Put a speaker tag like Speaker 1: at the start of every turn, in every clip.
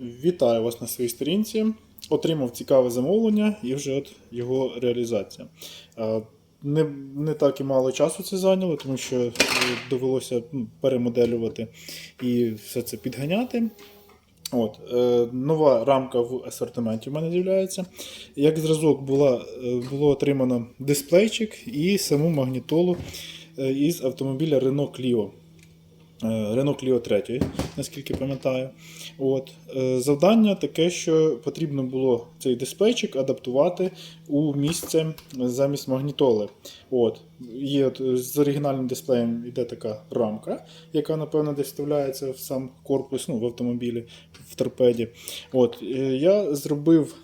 Speaker 1: Вітаю вас на своїй сторінці. Отримав цікаве замовлення і вже от його реалізація. Е, Не, не так і мало часу це зайняло, тому що е, довелося ну, перемоделювати і все це підганяти. От, е, нова рамка в асортименті в мене з'являється. Як зразок була, е, було отримано дисплейчик і саму магнітолу із автомобіля Renault Clio. Renault Clio 3, наскільки пам'ятаю. От. е, Завдання таке, що потрібно було цей дисплейчик адаптувати у місце замість магнітоли. От. Є от, з оригінальним дисплеєм йде така рамка, яка, напевно, десь вставляється в сам корпус, ну, в автомобілі, в торпеді. От. е, Я зробив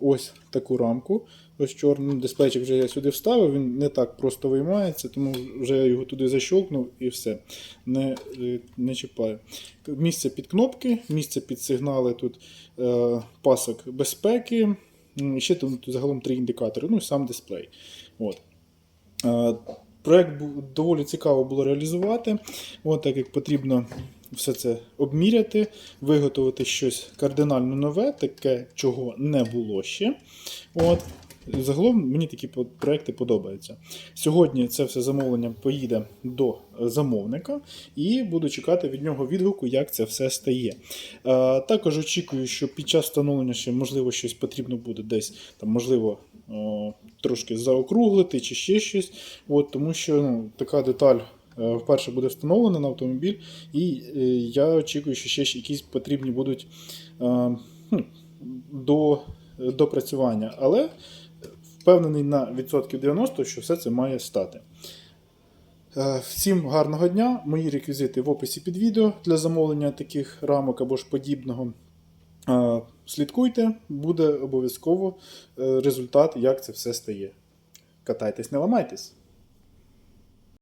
Speaker 1: ось таку рамку. Ось чорний дисплейчик вже я сюди вставив, він не так просто виймається, тому вже я його туди защолкнув і все. Не, е, не чіпаю. Місце під кнопки, місце під сигнали, тут е, пасок безпеки. І ще тут загалом три індикатори, ну і сам дисплей. От. Е, Проект доволі цікаво було реалізувати, От, так як потрібно все це обміряти, виготовити щось кардинально нове, таке, чого не було ще. От. Загалом мені такі проекти подобаються. Сьогодні це все замовлення поїде до е, замовника і буду чекати від нього відгуку, як це все стає. Е, Також очікую, що під час встановлення ще можливо щось потрібно буде десь там, можливо, трошки заокруглити чи ще щось. От, тому що ну, така деталь е, вперше буде встановлена на автомобіль, і я очікую, що ще якісь потрібні будуть до допрацювання. Але впевнений на відсотків 90, що все це має стати. Е, Всім гарного дня. Мої реквізити в описі під відео для замовлення таких рамок або ж подібного. Е, Слідкуйте, буде обов'язково е, результат, як це все стає. Катайтесь, не ламайтесь.